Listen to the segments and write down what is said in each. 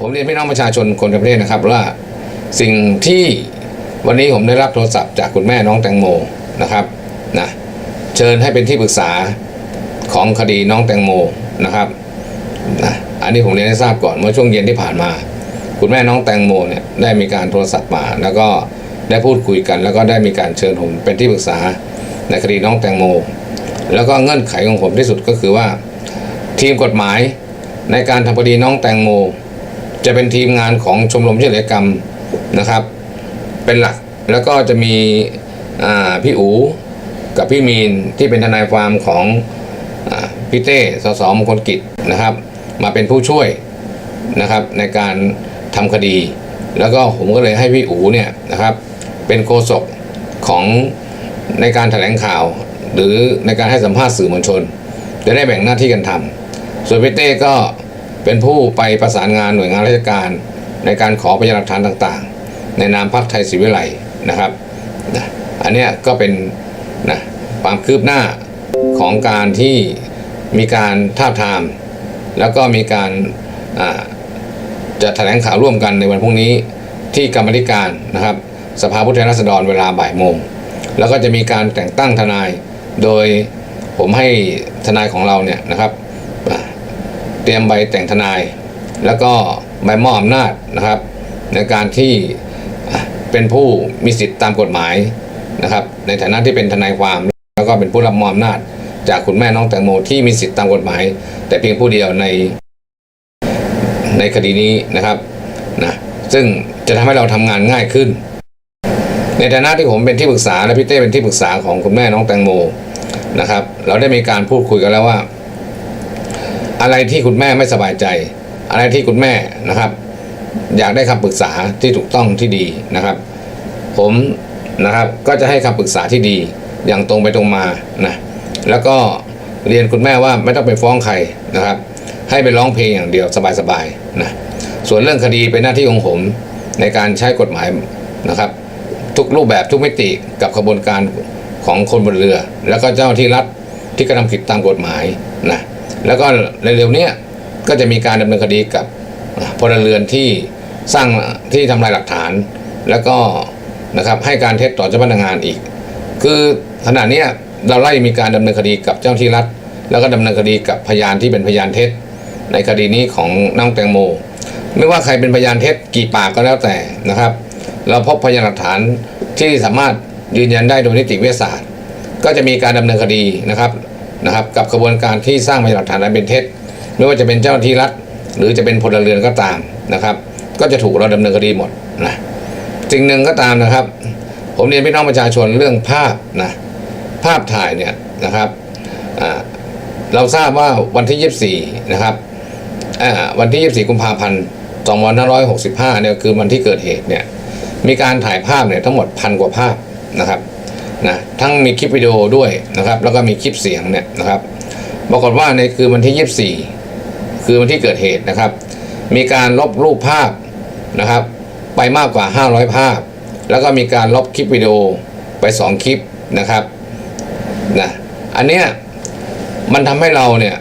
ผมเรียนพี่น้องประชาชนคนทั้งประเทศนะครับว่าสิ่งที่วันนี้ผมได้รับโทรศัพท์จากคุณแม่น้องแตงโมนะครับนะเชิญให้เป็นที่ปรึกษาของคดีน้องแตงโมนะครับนะอันนี้ผมเรียนให้ทราบก่อนเมื่อช่วงเย็นที่ผ่านมา คุณแม่น้องแตงโมเนี่ยได้มีการโทรศัพท์มา แล้วก็ได้พูดคุยกัน แล้วก็ได้มีการเชิญผมเป็นที่ปรึกษาในคดีน้องแตงโม แล้วก็เงื่อนไขของผมที่สุดก็คือว่า ทีมกฎหมายในการทำคดีน้องแตงโม จะเป็นทีมงานของชมรมช่วยเหลือกรรมนะครับ เป็นหลักแล้วก็จะมีพี่อูกับพี่มีนที่เป็นทนายความของอพี่เต้สสมงคลกิจนะครับ มาเป็นผู้ช่วยนะครับในการทำคดี แล้วก็ผมก็เลยให้พี่อูเนี่ยนะครับ เป็นโฆษกของในการแถลงข่าว หรือในการให้สัมภาษณ์สื่อมวลชน จะได้แบ่งหน้าที่กันทำส่วนพี่เต้ก็ เป็นผู้ไปประสานงานหน่วยงานราชการ ในการขอพยานหลักฐานต่างๆ ในนามพรรคไทยศรีวิไลนะครับนะอันนี้ก็เป็นนะความคืบหน้าของการที่มีการท้าทาม แล้วก็มีการจะแถลงข่าวร่วมกันในวันพรุ่งนี้ที่กรรมธิการนะครับ สภาผู้แทนราษฎรเวลาบ่ายโมง แล้วก็จะมีการแต่งตั้งทนายโดยผมให้ทนายของเราเนี่ยนะครับ เตรียมใบแต่งทนาย แล้วก็ใบมอบอำนาจนะครับ ในการที่เป็นผู้มีสิทธิ์ตามกฎหมายนะครับ ในฐานะที่เป็นทนายความ แล้วก็เป็นผู้รับมอบอำนาจ จากคุณแม่น้องแตงโมที่มีสิทธิ์ตามกฎหมาย แต่เพียงผู้เดียวในในคดีนี้นะครับนะซึ่งจะทำให้เราทำงานง่ายขึ้น ในฐานะที่ผมเป็นที่ปรึกษาและพี่เต้เป็นที่ปรึกษาของคุณแม่น้องแตงโมนะครับ เราได้มีการพูดคุยกันแล้วว่า อะไรที่คุณแม่ไม่สบายใจ อะไรที่คุณแม่นะครับ อยากได้คำปรึกษาที่ถูกต้องที่ดีนะครับ ผมนะครับก็จะให้คำปรึกษาที่ดีอย่างตรงไปตรงมานะแล้วก็เรียนคุณแม่ว่าไม่ต้องไปฟ้องใครนะครับ ให้ไปร้องเพลงอย่างเดียวสบายๆนะส่วนเรื่องคดีเป็นหน้าที่ของผมในการใช้กฎหมายนะครับ ทุกรูปแบบทุกมิติกับขบวนการของคนบนเรือ แล้วก็เจ้าหน้าที่รัฐที่กระทำผิดตามกฎหมายนะ แล้วก็เร็วๆเนี้ยก็จะมีการดำเนินคดีกับพลเรือนที่สร้างที่ทำลายหลักฐาน แล้วก็นะครับให้การเท็จต่อเจ้าพนักงานอีก คือขณะเนี้ยเราไล่มีการดำเนินคดีกับเจ้าหน้าที่รัฐ แล้วก็ดำเนินคดีกับพยานที่เป็นพยานเท็จ ในคดีนี้ของน้องแตงโม ไม่ว่าใครเป็นพยานเท็จกี่ปากก็แล้วแต่นะครับ เราพบพยานหลักฐานที่สามารถยืนยันได้โดยนิติวิทยาศาสตร์ ก็จะมีการดำเนินคดีนะครับ นะครับกับกระบวนการที่สร้างพยานหลักฐานอันเป็นเท็จไม่ว่าจะเป็นเจ้าหน้าที่รัฐ หรือจะเป็นพลเรือนก็ตามนะครับ ก็จะถูกเราดำเนินคดีหมดนะสิ่งหนึ่งก็ตามนะครับ ผมเรียนพี่น้องประชาชนเรื่องภาพนะภาพถ่ายเนี่ยนะครับเราทราบว่าวันที่ 24 นะครับวันที่ 24 กุมภาพันธ์ 2565 เนี่ยคือวันที่เกิดเหตุเนี่ยมีการถ่ายภาพเนี่ยทั้งหมดพันกว่าภาพนะครับ นะทั้งมีคลิปวิดีโอด้วยนะครับแล้วก็มีคลิปเสียงเนี่ยนะครับปรากฏว่าในคืนวันที่ 24 คือวันที่เกิดเหตุนะครับ มีการลบรูปภาพนะครับ ไปมากกว่า 500 ภาพ แล้วก็มีการลบคลิปวิดีโอไป 2 คลิปนะครับนะอันเนี้ยมันทำให้เราเนี่ย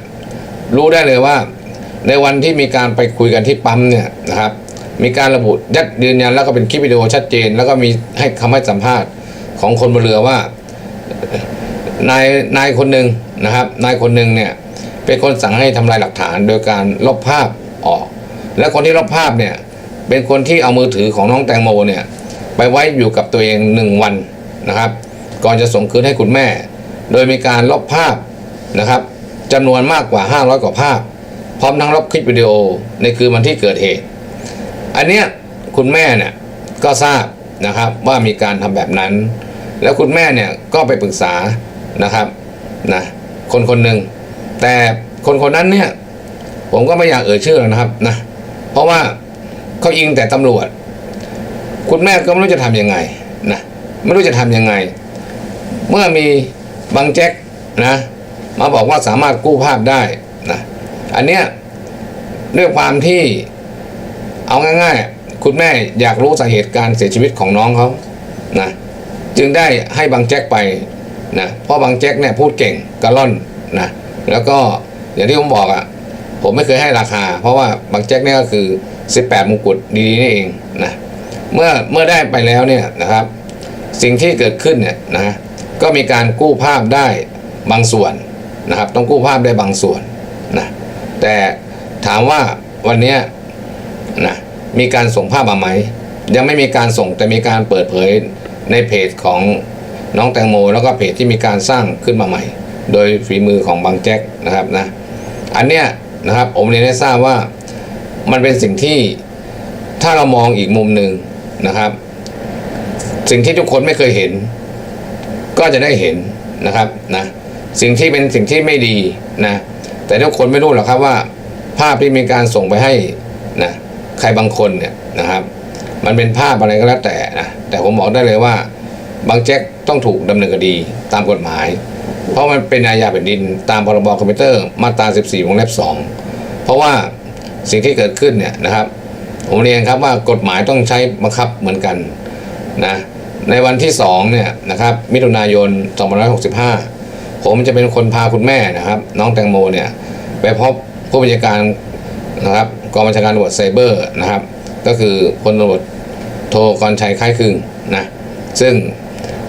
รู้ได้เลยว่าในวันที่มีการไปคุยกันที่ปั๊มเนี่ยนะครับ มีการระบุยัดยืนยันแล้วก็เป็นคลิปวิดีโอชัดเจน แล้วก็มีให้คำให้สัมภาษณ์ ของคนบนเรือว่านายนายคนหนึ่งนะครับ นายคนหนึ่งเนี่ยเป็นคนสั่งให้ทำลายหลักฐานโดยการลบภาพออก และคนที่ลบภาพเนี่ยเป็นคนที่เอามือถือของน้องแตงโมเนี่ยไปไว้อยู่กับตัวเองหนึ่งวันนะครับ ก่อนจะส่งคืนให้คุณแม่ โดยมีการลบภาพนะครับจำนวนมากกว่า 500 กว่าภาพ พร้อมทั้งลบคลิปวิดีโอในคืนวันที่เกิดเหตุ อันเนี้ยคุณแม่เนี่ยก็ทราบนะครับว่ามีการทำแบบนั้น แล้วคุณแม่เนี่ยก็ไปปรึกษานะครับนะคนคนหนึ่งแต่คนคนนั้นเนี่ยผมก็ไม่อยากเอ่ยชื่อแล้วนะครับนะเพราะว่าเขายิงแต่ตำรวจ คุณแม่ก็ไม่รู้จะทำยังไงนะไม่รู้จะทำยังไง เมื่อมีบางแจ็คนะมาบอกว่าสามารถกู้ภาพได้นะอันเนี้ยด้วยความที่เอาง่าย ๆ คุณแม่อยากรู้สาเหตุการเสียชีวิตของน้องเขานะ จึงได้ให้บางแจ็คไปนะเพราะบางแจ็คเนี่ยพูดเก่งกระล่อนนะแล้วก็อย่างที่ผมบอกอะ่ะผมไม่เคยให้ราคา เพราะว่าบางแจ็คเนี่ยก็คือ 18มงกุฎดีๆนี่เองนะเมื่อเมื่อได้ไปแล้วเนี่ยนะครับ สิ่งที่เกิดขึ้นเนี่ยนะก็มีการกู้ภาพได้บางส่วนนะครับ ต้องกู้ภาพได้บางส่วนนะแต่ถามว่าวันนี้นะมีการส่งภาพมาไหมยังไม่มีการส่งแต่มีการเปิดเผย ในเพจของน้องแตงโม แล้วก็เพจที่มีการสร้างขึ้นมาใหม่ โดยฝีมือของบางแจ็คนะครับนะอันเนี้ยนะครับผมเรียนให้ทราบว่ามันเป็นสิ่งที่ถ้าเรามองอีกมุมหนึ่งนะครับ สิ่งที่ทุกคนไม่เคยเห็น ก็จะได้เห็นนะครับนะสิ่งที่เป็นสิ่งที่ไม่ดีนะ แต่ทุกคนไม่รู้หรอกครับว่า ภาพที่มีการส่งไปให้นะใครบางคนเนี่ยนะครับ มันเป็นภาพอะไรก็แล้วแต่นะ แต่ผมบอกได้เลยว่าบางแจ็คต้องถูกดำเนินคดีตามกฎหมาย เพราะมันเป็นอาญาแผ่นดินตามพรบคอมพิวเตอร์มาตรา 14 วงเล็บ 2 เพราะว่าสิ่งที่เกิดขึ้นเนี่ยนะครับ ผมเรียนครับว่ากฎหมายต้องใช้บังคับเหมือนกันนะในวันที่2เนี่ยนะครับมิถุนายน 2565 ผมจะเป็นคนพาคุณแม่นะครับ น้องแตงโมเนี่ยไปพบผู้บัญชาการนะครับกองบัญชาการตำรวจไซเบอร์นะครับ ก็คือพลตำรวจ โทกรชัยคล้ายคึงนะซึ่ง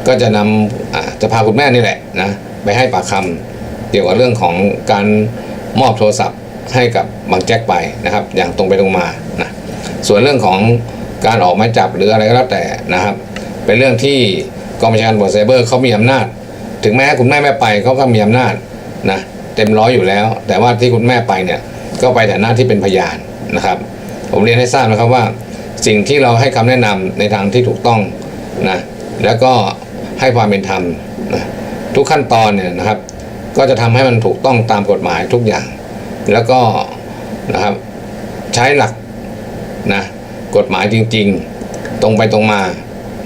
ก็จะนำจะพาคุณแม่นี่แหละนะไปให้ปากคำเกี่ยวกับเรื่องของการมอบโทรศัพท์ให้กับบางแจ็คไปนะครับ อย่างตรงไปตรงมานะส่วนเรื่องของการออกหมายจับหรืออะไรก็แล้วแต่นะครับ เป็นเรื่องที่กองบัญชาการตำรวจไซเบอร์เขามีอำนาจ ถึงแม้คุณแม่ไม่ไปเขาก็มีอำนาจนะเต็มร้อยอยู่แล้ว แต่ว่าที่คุณแม่ไปเนี่ยก็ไปแต่หน้าที่เป็นพยานนะครับ ผมเรียนให้ทราบนะครับว่า สิ่งที่เราให้คำแนะนำในทางที่ถูกต้องนะแล้วก็ให้ความเป็นธรรมนะทุกขั้นตอนเนี่ยนะครับ ก็จะทำให้มันถูกต้องตามกฎหมายทุกอย่าง แล้วก็นะครับใช้หลักนะกฎหมายจริง ๆ ตรงไปตรงมา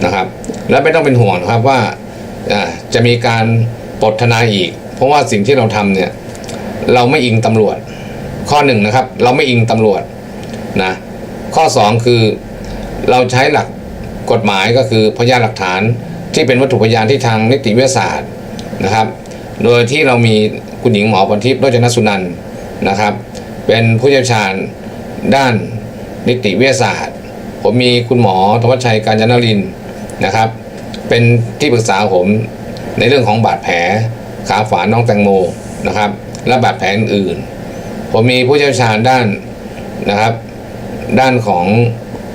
นะครับ แล้วไม่ต้องเป็นห่วงนะครับว่าอ่าจะมีการปลดทนายอีก เพราะว่าสิ่งที่เราทำเนี่ยเราไม่อิงตำรวจข้อหนึ่งนะครับ เราไม่อิงตำรวจนะ ข้อสองคือเราใช้หลักกฎหมายก็คือพยานหลักฐานที่เป็นวัตถุพยานที่ทางนิติวิทยาศาสตร์นะครับ โดยที่เรามีคุณหญิงหมอพรทิพย์โรจนสุนันนะครับ เป็นผู้เชี่ยวชาญด้านนิติวิทยาศาสตร์ ผมมีคุณหมอธวัชชัยการจนรินนะครับ เป็นที่ปรึกษาผมในเรื่องของบาดแผลขาฝาน้องแตงโมนะครับ และบาดแผลอื่นๆผมมีผู้เชี่ยวชาญด้านนะครับ ด้านของ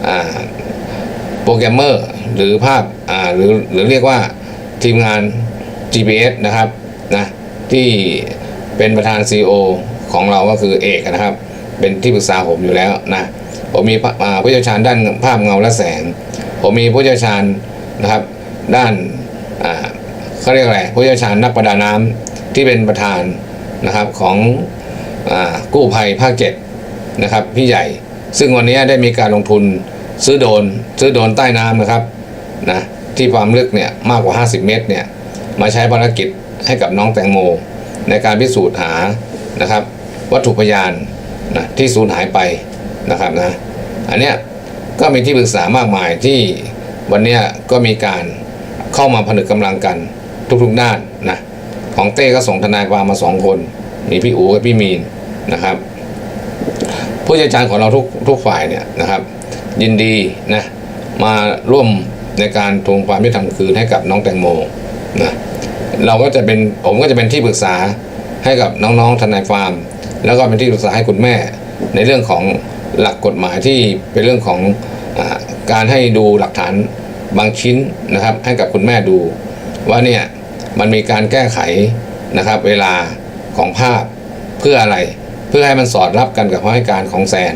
อโปรแกรมเมอร์หรือภาพหรือหรือเรียกว่าทีมงาน GPS นะครับนะที่เป็นประธาน CEO ของเราก็คือเอกนะครับ เป็นที่ปรึกษาผมอยู่แล้วนะผมมีผู้เชี่ยวชาญด้านภาพเงาและแสง ผมมีผู้เชี่ยวชาญนะครับด้านอ่าเขาเรียกอะไรผู้เชี่ยวชาญนักประดาน้ำที่เป็นประธานนะครับของอกู้ภัยภาคเจ็ดนะครับพี่ใหญ่ ซึ่งวันนี้ได้มีการลงทุนซื้อโดนซื้อโดนใต้น้ำนะครับนะที่ความลึกเนี่ยมากกว่า 50 เมตรเนี่ยมาใช้ภารกิจให้กับน้องแตงโม ในการพิสูจน์หานะครับ วัตถุพยานนะที่สูญหายไปนะครับนะอันเนี้ยก็มีที่ปรึกษามากมายที่วันนี้ก็มีการเข้ามาผนึกกำลังกันทุกๆด้านนะของเต้ก็ส่งทนายความมาสองคน มีพี่อู๋กับพี่มีนนะครับ ผู้เชี่ยวชาญของเราทุกทุกฝ่ายเนี่ยนะครับ ยินดีนะมาร่วมในการทวงความยุติธรรมคืนให้กับน้องแตงโมนะเราก็จะเป็นผมก็จะเป็นที่ปรึกษาให้กับน้องๆทนายฟาร์ม แล้วก็เป็นที่ปรึกษาให้คุณแม่ ในเรื่องของหลักกฎหมายที่เป็นเรื่องของอการให้ดูหลักฐานบางชิ้นนะครับ ให้กับคุณแม่ดู ว่าเนี่ยมันมีการแก้ไขนะครับ เวลาของภาพเพื่ออะไร พื่อให้มันสอดรับกันกับคำให้การของแซน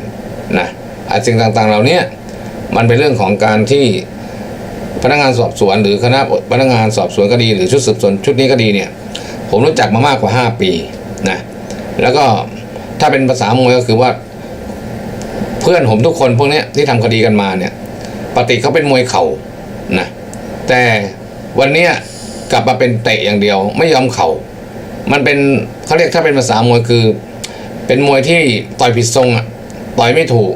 นะอะสิ่งต่างๆเหล่านี้มันเป็นเรื่องของการที่พนักงานสอบสวนหรือคณะพนักงานสอบสวนคดี หรือชุดสืบสวนชุดนี้ก็ดีเนี่ย ผมรู้จักมามากกว่า 5 ปีนะแล้วก็ถ้าเป็นภาษามวยก็คือว่า เพื่อนผมทุกคนพวกเนี้ยที่ทำคดีกันมาเนี่ยปกติเขาเป็นมวยเข่านะแต่วันนี้กลับมาเป็นเตะอย่างเดียว ไม่ยอมเข่ามันเป็นเขาเรียกถ้าเป็นภาษามวยคือ เป็นมวยที่ต่อยผิดทรงอะต่อยไม่ถูก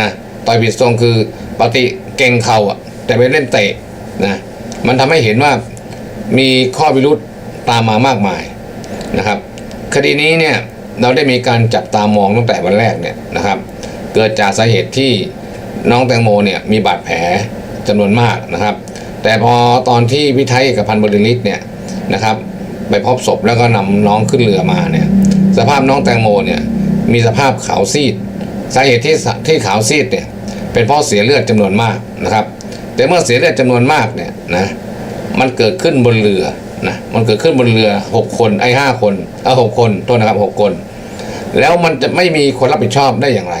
นะต่อยผิดทรงคือปกติเก่งเข่าอะ แต่ไปเล่นเตะนะมันทำให้เห็นว่ามีข้อพิรุษตามมามากมายนะครับ คดีนี้เนี่ยเราได้มีการจับตามองตั้งแต่วันแรกเนี่ยนะครับ เกิดจากสาเหตุที่น้องแตงโมเนี่ยมีบาดแผลจำนวนมากนะครับ แต่พอตอนที่พิไทยกับพันบริลิตเนี่ยนะครับ ไปพบศพแล้วก็นำน้องขึ้นเรือมาเนี่ย สภาพน้องแตงโมเนี่ยมีสภาพขาวซีด สาเหตุที่ที่ขาวซีดเนี่ยเป็นเพราะเสียเลือดจำนวนมากนะครับ แต่เมื่อเสียเลือดจำนวนมากเนี่ยนะมันเกิดขึ้นบนเรือนะมันเกิดขึ้นบนเรือหกคนไอ้ห้าคนเอาหกคนโทษนะครับหกคน แล้วมันจะไม่มีคนรับผิดชอบได้อย่างไร